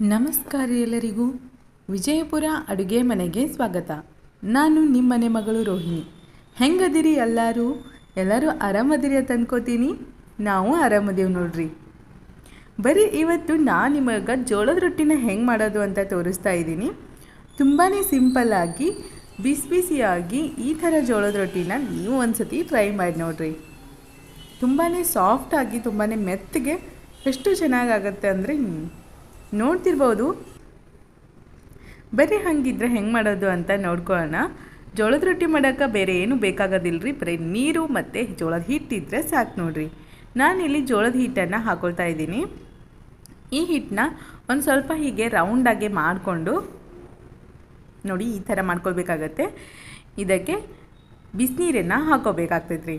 ನಮಸ್ಕಾರ ಎಲ್ಲರಿಗೂ. ವಿಜಯಪುರ ಅಡುಗೆ ಮನೆಗೆ ಸ್ವಾಗತ. ನಾನು ನಿಮ್ಮನೆ ಮಗಳು ರೋಹಿಣಿ. ಹೆಂಗದಿರಿ ಎಲ್ಲರೂ? ಎಲ್ಲರೂ ಆರಾಮದಿರಿ ಅಂತ ಅಂದ್ಕೋತೀನಿ ನಾವು ಆರಾಮದೇವು ನೋಡ್ರಿ. ಬರೀ ಇವತ್ತು ನಾನು ನಿಮಗೆ ಜೋಳದ ರೊಟ್ಟಿನ ಹೆಂಗೆ ಮಾಡೋದು ಅಂತ ತೋರಿಸ್ತಾ ಇದ್ದೀನಿ. ತುಂಬಾ ಸಿಂಪಲ್ಲಾಗಿ ಬಿಸಿ ಬಿಸಿಯಾಗಿ ಈ ಥರ ಜೋಳದ ರೊಟ್ಟಿನ ನೀವು ಒಂದ್ಸತಿ ಟ್ರೈ ಮಾಡಿ ನೋಡ್ರಿ. ತುಂಬಾ ಸಾಫ್ಟಾಗಿ ತುಂಬಾ ಮೆತ್ತಗೆ, ಎಷ್ಟು ಚೆನ್ನಾಗಾಗತ್ತೆ ಅಂದರೆ ನೋಡ್ತಿರ್ಬೋದು. ಬರೀ ಹಂಗಿದ್ರೆ ಹೆಂಗೆ ಮಾಡೋದು ಅಂತ ನೋಡ್ಕೊಳ್ಳೋಣ. ಜೋಳದ ರೊಟ್ಟಿ ಮಾಡೋಕ್ಕೆ ಬೇರೆ ಏನು ಬೇಕಾಗೋದಿಲ್ಲ ರೀ ಬರೀ ನೀರು ಮತ್ತು ಜೋಳದ ಹಿಟ್ಟಿದ್ರೆ ಸಾಕು ನೋಡಿರಿ. ನಾನಿಲ್ಲಿ ಜೋಳದ ಹಿಟ್ಟನ್ನು ಹಾಕೊಳ್ತಾ ಇದ್ದೀನಿ. ಈ ಹಿಟ್ಟನ್ನ ಒಂದು ಸ್ವಲ್ಪ ಹೀಗೆ ರೌಂಡಾಗಿ ಮಾಡಿಕೊಂಡು ನೋಡಿ ಈ ಥರ ಮಾಡ್ಕೊಳ್ಬೇಕಾಗತ್ತೆ. ಇದಕ್ಕೆ ಬಿಸಿನೀರನ್ನು ಹಾಕೋಬೇಕಾಗ್ತೈತೆ ರೀ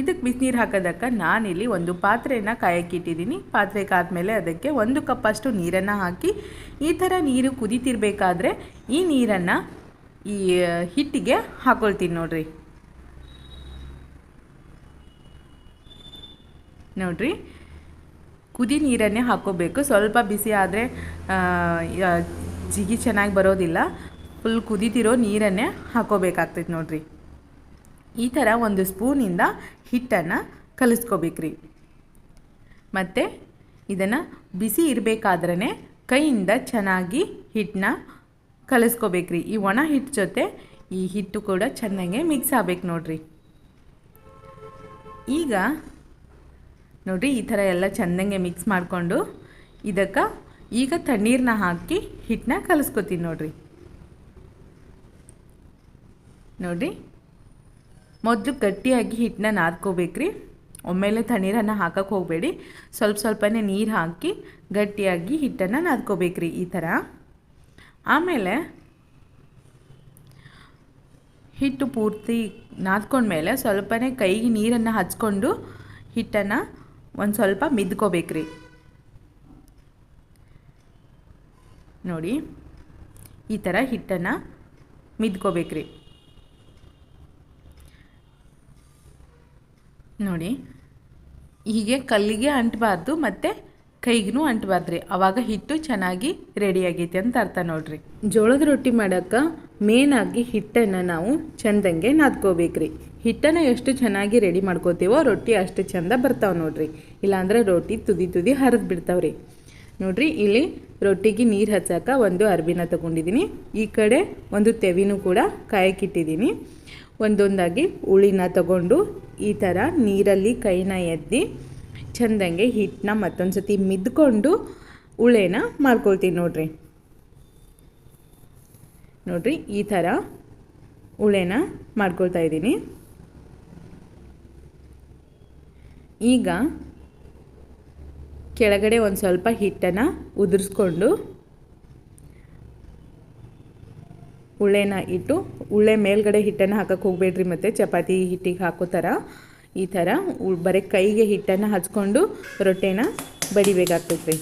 ಇದಕ್ಕೆ ಬಿಸಿನೀರು ಹಾಕೋದಕ್ಕೆ ನಾನಿಲ್ಲಿ ಒಂದು ಪಾತ್ರೆನ ಕಾಯಕ್ಕಿಟ್ಟಿದ್ದೀನಿ. ಪಾತ್ರೆ ಕಾದ್ಮೇಲೆ ಅದಕ್ಕೆ ಒಂದು ಕಪ್ಪಷ್ಟು ನೀರನ್ನು ಹಾಕಿ, ಈ ಥರ ನೀರು ಕುದೀತಿರ್ಬೇಕಾದ್ರೆ ಈ ನೀರನ್ನು ಈ ಹಿಟ್ಟಿಗೆ ಹಾಕೊಳ್ತೀನಿ ನೋಡ್ರಿ. ನೋಡ್ರಿ. ಕುದಿ ನೀರನ್ನೇ ಹಾಕೋಬೇಕು ಸ್ವಲ್ಪ ಬಿಸಿ ಆದರೆ ಜಿಗಿ ಚೆನ್ನಾಗಿ ಬರೋದಿಲ್ಲ. ಫುಲ್ ಕುದೀತಿರೋ ನೀರನ್ನೇ ಹಾಕೋಬೇಕಾಗ್ತೈತೆ ನೋಡ್ರಿ. ಈ ಥರ ಒಂದು ಸ್ಪೂನಿಂದ ಹಿಟ್ಟನ್ನು ಕಲಿಸ್ಕೋಬೇಕ್ರಿ. ಮತ್ತು ಇದನ್ನು ಬಿಸಿ ಇರಬೇಕಾದ್ರೆ ಕೈಯಿಂದ ಚೆನ್ನಾಗಿ ಹಿಟ್ಟನ್ನ ಕಲಿಸ್ಕೋಬೇಕ್ರಿ. ಈ ಒಣ ಹಿಟ್ಟು ಜೊತೆ ಈ ಹಿಟ್ಟು ಕೂಡ ಚೆನ್ನಾಗೆ ಮಿಕ್ಸ್ ಆಗಬೇಕು ನೋಡ್ರಿ. ಈಗ ನೋಡಿರಿ ಈ ಥರ ಎಲ್ಲ ಚೆಂದಂಗೆ ಮಿಕ್ಸ್ ಮಾಡಿಕೊಂಡು ಇದಕ್ಕೆ ಈಗ ತಣ್ಣೀರನ್ನ ಹಾಕಿ ಹಿಟ್ಟನ್ನ ಕಲಿಸ್ಕೊತೀನಿ ನೋಡ್ರಿ. ನೋಡಿರಿ ಮೊದಲು ಗಟ್ಟಿಯಾಗಿ ಹಿಟ್ಟನ್ನ ನಾದ್ಕೋಬೇಕ್ರಿ. ಒಮ್ಮೆಲೆ ತಣ್ಣೀರನ್ನು ಹಾಕಕ್ಕೆ ಹೋಗಬೇಡಿ. ಸ್ವಲ್ಪ ಸ್ವಲ್ಪನೇ ನೀರು ಹಾಕಿ ಗಟ್ಟಿಯಾಗಿ ಹಿಟ್ಟನ್ನು ನಾದ್ಕೋಬೇಕ್ರಿ ಈ ಥರ ಆಮೇಲೆ ಹಿಟ್ಟು ಪೂರ್ತಿ ನಾದ್ಕೊಂಡ್ಮೇಲೆ ಸ್ವಲ್ಪನೇ ಕೈಗೆ ನೀರನ್ನು ಹಚ್ಕೊಂಡು ಹಿಟ್ಟನ್ನು ಒಂದು ಸ್ವಲ್ಪ ಮಿದ್ಕೋಬೇಕ್ರಿ. ನೋಡಿ, ಈ ಥರ ಹಿಟ್ಟನ್ನು ಮಿದ್ಕೋಬೇಕ್ರಿ. ನೋಡಿ, ಹೀಗೆ ಕಲ್ಲಿಗೆ ಅಂಟಬಾರ್ದು ಮತ್ತು ಕೈಗೂ ಅಂಟಬಾರ್ದು ರೀ. ಆವಾಗ ಹಿಟ್ಟು ಚೆನ್ನಾಗಿ ರೆಡಿ ಆಗೈತೆ ಅಂತ ಅರ್ಥ ನೋಡ್ರಿ. ಜೋಳದ ರೊಟ್ಟಿ ಮಾಡೋಕ್ಕೆ ಮೇನಾಗಿ ಹಿಟ್ಟನ್ನು ನಾವು ಚೆಂದಂಗೆ ನಾದ್ಕೋಬೇಕ್ರಿ ಹಿಟ್ಟನ್ನು ಎಷ್ಟು ಚೆನ್ನಾಗಿ ರೆಡಿ ಮಾಡ್ಕೋತೀವೋ ರೊಟ್ಟಿ ಅಷ್ಟು ಚೆಂದ ಬರ್ತಾವೆ ನೋಡ್ರಿ. ಇಲ್ಲಾಂದ್ರೆ ರೊಟ್ಟಿ ತುದಿ ತುದಿ ಹರಿದು ಬಿಡ್ತಾವ್ರಿ ನೋಡ್ರಿ, ಇಲ್ಲಿ ರೊಟ್ಟಿಗೆ ನೀರು ಹಚ್ಚಾಕ ಒಂದು ಅರ್ಬಿನ ತಗೊಂಡಿದ್ದೀನಿ ಈ ಕಡೆ ಒಂದು ತೆವಿನೂ ಕೂಡ ಕಾಯಕ್ಕಿಟ್ಟಿದ್ದೀನಿ ಒಂದೊಂದಾಗಿ ಹುಳಿನ ತಗೊಂಡು ಈ ಥರ ನೀರಲ್ಲಿ ಕೈನ ಎತ್ತಿ ಚೆಂದಂಗೆ ಹಿಟ್ಟನ್ನ ಮತ್ತೊಂದು ಸತಿ ಮಿದ್ಕೊಂಡು ಉಳೆನ ಮಾಡ್ಕೊಳ್ತೀನಿ ನೋಡ್ರಿ. ನೋಡ್ರಿ ಈ ಥರ ಉಳೆನ ಮಾಡ್ಕೊಳ್ತಾ ಇದ್ದೀನಿ. ಈಗ ಕೆಳಗಡೆ ಒಂದು ಸ್ವಲ್ಪ ಹಿಟ್ಟನ್ನು ಉದುರಿಸ್ಕೊಂಡು ಉಳ್ಳೆನ ಇಟ್ಟು ಉಳ್ಳೆ ಮೇಲ್ಗಡೆ ಹಿಟ್ಟನ್ನು ಹಾಕಕ್ಕೆ ಹೋಗಬೇಡ್ರಿ ಮತ್ತು. ಚಪಾತಿ ಹಿಟ್ಟಿಗೆ ಹಾಕೋ ಥರ ಈ ಥರ ಬರೀ ಕೈಗೆ ಹಿಟ್ಟನ್ನು ಹಚ್ಕೊಂಡು ರೊಟ್ಟೆನ ಬಡಿಬೇಕಾಗ್ತೈತೆ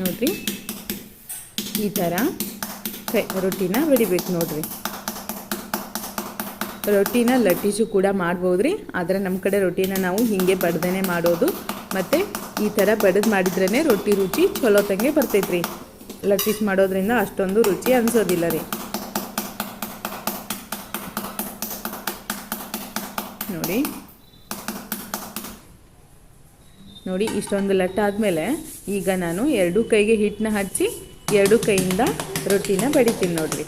ನೋಡ್ರಿ. ನೋಡಿರಿ ಈ ಥರ ಕೈ ರೊಟ್ಟಿನ ಬಡಿಬೇಕು ನೋಡ್ರಿ. ರೊಟ್ಟಿನ ಲಟ್ಟಿಸು ಕೂಡ ಮಾಡ್ಬೋದ್ರಿ. ಆದರೆ ನಮ್ಮ ಕಡೆ ರೊಟ್ಟಿನ ನಾವು ಹೀಗೆ ಬಡ್ದೇ ಮಾಡೋದು ಮತ್ತು ಈ ಥರ ಬಡದು ಮಾಡಿದ್ರೇ ರೊಟ್ಟಿ ರುಚಿ ಚಲೋ ತಂಗೆ ಬರ್ತೈತೆ ರೀ ಲಟ್ಟಿಸ್ ಮಾಡೋದ್ರಿಂದ ಅಷ್ಟೊಂದು ರುಚಿ ಅನಿಸೋದಿಲ್ಲ ರೀ. ನೋಡಿ. ನೋಡಿ ಇಷ್ಟೊಂದು ಲಟ್ಟ ಆದಮೇಲೆ ಈಗ ನಾನು ಎರಡು ಕೈಗೆ ಹಿಟ್ಟನ್ನ ಹಚ್ಚಿ ಎರಡು ಕೈಯಿಂದ ರೊಟ್ಟಿನ ಬಡಿತೀನಿ ನೋಡಿರಿ.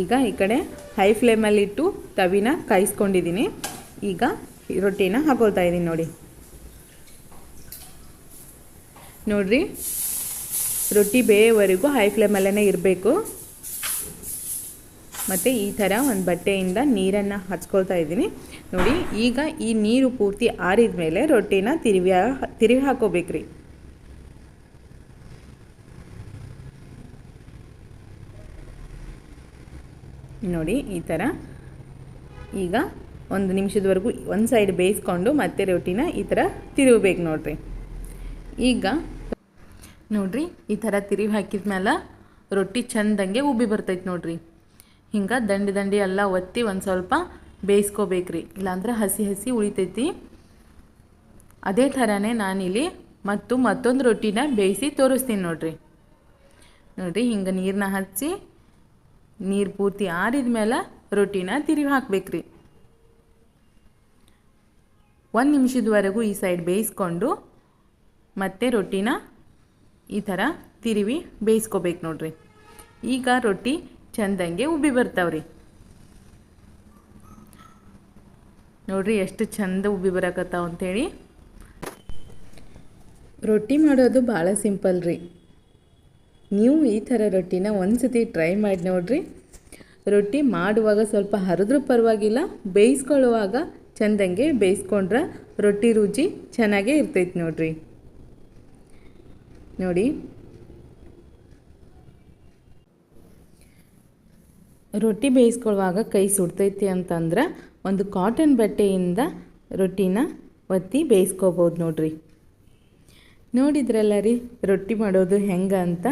ಈಗ ಈ ಕಡೆ ಹೈ ಫ್ಲೇಮಲ್ಲಿಟ್ಟು ತವಿನ ಕಾಯಿಸ್ಕೊಂಡಿದ್ದೀನಿ ಈಗ ರೊಟ್ಟಿನ ಹಾಕೊಳ್ತಾ ಇದ್ದೀನಿ ನೋಡಿ. ನೋಡ್ರಿ, ರೊಟ್ಟಿ ಬೇಯವರೆಗೂ ಹೈ ಫ್ಲೇಮಲ್ಲೇ ಇರಬೇಕು. ಮತ್ತು ಈ ಥರ ಒಂದು ಬಟ್ಟೆಯಿಂದ ನೀರನ್ನು ಹಚ್ಕೊಳ್ತಾ ಇದ್ದೀನಿ ನೋಡಿ, ಈಗ ಈ ನೀರು ಪೂರ್ತಿ ಆರಿದ ಮೇಲೆ ರೊಟ್ಟಿನ ತಿರುವಿ ತಿರುವಿ ಹಾಕೋಬೇಕ್ರಿ ನೋಡಿ, ಈ ಥರ ಈಗ ಒಂದು ನಿಮಿಷದವರೆಗೂ ಒಂದು ಸೈಡ್ ಬೇಯಿಸ್ಕೊಂಡು ಮತ್ತೆ ರೊಟ್ಟಿನ ಈ ಥರ ತಿರುಗಬೇಕು ನೋಡ್ರಿ. ಈಗ ನೋಡ್ರಿ, ಈ ಥರ ತಿರುವಿ ಹಾಕಿದ ಮೇಲೆ ರೊಟ್ಟಿ ಚಂದಂಗೆ ಉಬ್ಬಿ ಬರ್ತೈತೆ ನೋಡ್ರಿ. ಹಿಂಗೆ ದಂಡಿ ದಂಡಿ ಎಲ್ಲ ಒತ್ತಿ ಒಂದು ಸ್ವಲ್ಪ ಬೇಯಿಸ್ಕೋಬೇಕ್ರಿ. ಇಲ್ಲಾಂದ್ರೆ ಹಸಿ ಹಸಿ ಉಳಿತೈತಿ. ಅದೇ ಥರನೇ ನಾನಿಲ್ಲಿ ಮತ್ತು ಮತ್ತೊಂದು ರೊಟ್ಟಿನ ಬೇಯಿಸಿ ತೋರಿಸ್ತೀನಿ ನೋಡ್ರಿ. ನೋಡ್ರಿ, ಹಿಂಗೆ ನೀರನ್ನ ಹಚ್ಚಿ ನೀರು ಪೂರ್ತಿ ಆರಿದ ಮೇಲೆ ರೊಟ್ಟಿನ ತಿರುವಿ ಹಾಕ್ಬೇಕ್ರಿ. ಒಂದು ನಿಮಿಷದವರೆಗೂ ಈ ಸೈಡ್ ಬೇಯಿಸ್ಕೊಂಡು ಮತ್ತೆ ರೊಟ್ಟಿನ ಈ ಥರ ತಿರುವಿ ಬೇಯಿಸ್ಕೋಬೇಕು ನೋಡ್ರಿ. ಈಗ ರೊಟ್ಟಿ ಚಂದಂಗೆ ಉಬ್ಬಿ ಬರ್ತಾವ್ರಿ. ನೋಡ್ರಿ ಎಷ್ಟು ಚಂದ ಉಬ್ಬಿ ಬರಕತ್ತಾವ ಅಂತೇಳಿ. ರೊಟ್ಟಿ ಮಾಡೋದು ಭಾಳ ಸಿಂಪಲ್ ರೀ ನೀವು ಈ ಥರ ರೊಟ್ಟಿನ ಒಂದು ಸತಿ ಟ್ರೈ ಮಾಡಿ ನೋಡ್ರಿ. ರೊಟ್ಟಿ ಮಾಡುವಾಗ ಸ್ವಲ್ಪ ಹರಿದ್ರೂ ಪರವಾಗಿಲ್ಲ, ಬೇಯಿಸ್ಕೊಳ್ಳುವಾಗ ಚೆಂದಂಗೆ ಬೇಯಿಸ್ಕೊಂಡ್ರೆ ರೊಟ್ಟಿ ರುಚಿ ಚೆನ್ನಾಗೇ ಇರ್ತೈತೆ ನೋಡ್ರಿ. ನೋಡಿ. ರೊಟ್ಟಿ ಬೇಯಿಸ್ಕೊಳ್ಳುವಾಗ ಕೈ ಸುಡ್ತೈತಿ ಅಂತಂದ್ರೆ ಒಂದು ಕಾಟನ್ ಬಟ್ಟೆಯಿಂದ ರೊಟ್ಟಿನ ಒತ್ತಿ ಬೇಯಿಸ್ಕೋಬೋದು ನೋಡ್ರಿ. ನೋಡಿದ್ರಲ್ಲ ರೀ, ರೊಟ್ಟಿ ಮಾಡೋದು ಹೆಂಗೆ ಅಂತ?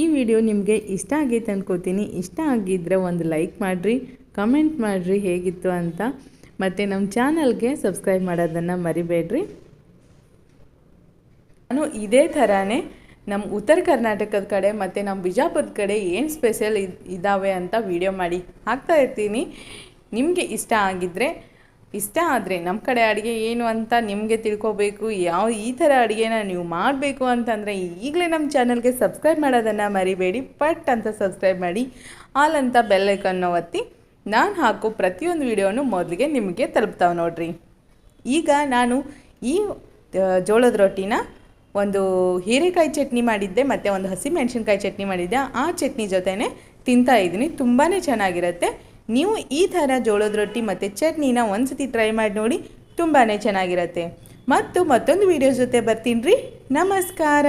ಈ ವಿಡಿಯೋ ನಿಮಗೆ ಇಷ್ಟ ಆಗೈತೆ ಅಂದ್ಕೋತೀನಿ ಇಷ್ಟ ಆಗಿದ್ದರೆ ಒಂದು ಲೈಕ್ ಮಾಡಿರಿ, ಕಮೆಂಟ್ ಮಾಡಿರಿ ಹೇಗಿತ್ತು ಅಂತ. ಮತ್ತು ನಮ್ಮ ಚಾನಲ್ಗೆ ಸಬ್ಸ್ಕ್ರೈಬ್ ಮಾಡೋದನ್ನು ಮರಿಬೇಡ್ರಿ. ನಾನು ಇದೇ ಥರನೇ ನಮ್ಮ ಉತ್ತರ ಕರ್ನಾಟಕದ ಕಡೆ ಮತ್ತು ನಮ್ಮ ಬಿಜಾಪುರದ ಕಡೆ ಏನು ಸ್ಪೆಷಲ್ ಇದ್ದಾವೆ ಅಂತ ವಿಡಿಯೋ ಮಾಡಿ ಹಾಕ್ತಾ ಇರ್ತೀನಿ. ನಿಮಗೆ ಇಷ್ಟ ಆಗಿದ್ದರೆ ಇಷ್ಟ ಆದರೆ ನಮ್ಮ ಕಡೆ ಅಡುಗೆ ಏನು ಅಂತ ನಿಮಗೆ ತಿಳ್ಕೊಬೇಕು. ಯಾವ ಈ ಥರ ಅಡುಗೆನ ನೀವು ಮಾಡಬೇಕು ಅಂತಂದರೆ ಈಗಲೇ ನಮ್ಮ ಚಾನಲ್ಗೆ ಸಬ್ಸ್ಕ್ರೈಬ್ ಮಾಡೋದನ್ನು ಮರಿಬೇಡಿ. ಪಟ್ ಅಂತ ಸಬ್ಸ್ಕ್ರೈಬ್ ಮಾಡಿ. ಆಲ್ ಅಂತ ಬೆಲ್ಲೈಕನ್ನು ಒತ್ತಿ. ನಾನು ಹಾಕೋ ಪ್ರತಿಯೊಂದು ವಿಡಿಯೋನು ಮೊದಲಿಗೆ ನಿಮಗೆ ತಲುಪ್ತಾವೆ ನೋಡ್ರಿ. ಈಗ ನಾನು ಈ ಜೋಳದ ರೊಟ್ಟಿನ ಒಂದು ಹೀರೆಕಾಯಿ ಚಟ್ನಿ ಮಾಡಿದ್ದೆ, ಮತ್ತು ಒಂದು ಹಸಿಮೆಣಸಿನ್ಕಾಯಿ ಚಟ್ನಿ ಮಾಡಿದ್ದೆ. ಆ ಚಟ್ನಿ ಜೊತೆನೇ ತಿಂತಾ ಇದ್ದೀನಿ. ತುಂಬಾ ಚೆನ್ನಾಗಿರುತ್ತೆ. ನೀವು ಈ ಥರ ಜೋಳದ ರೊಟ್ಟಿ ಮತ್ತು ಚಟ್ನಿನ ಒಂದು ಸತಿ ಟ್ರೈ ಮಾಡಿ ನೋಡಿ ತುಂಬಾ ಚೆನ್ನಾಗಿರುತ್ತೆ. ಮತ್ತು ಮತ್ತೊಂದು ವೀಡಿಯೋ ಜೊತೆ ಬರ್ತೀನಿ ರೀ. ನಮಸ್ಕಾರ.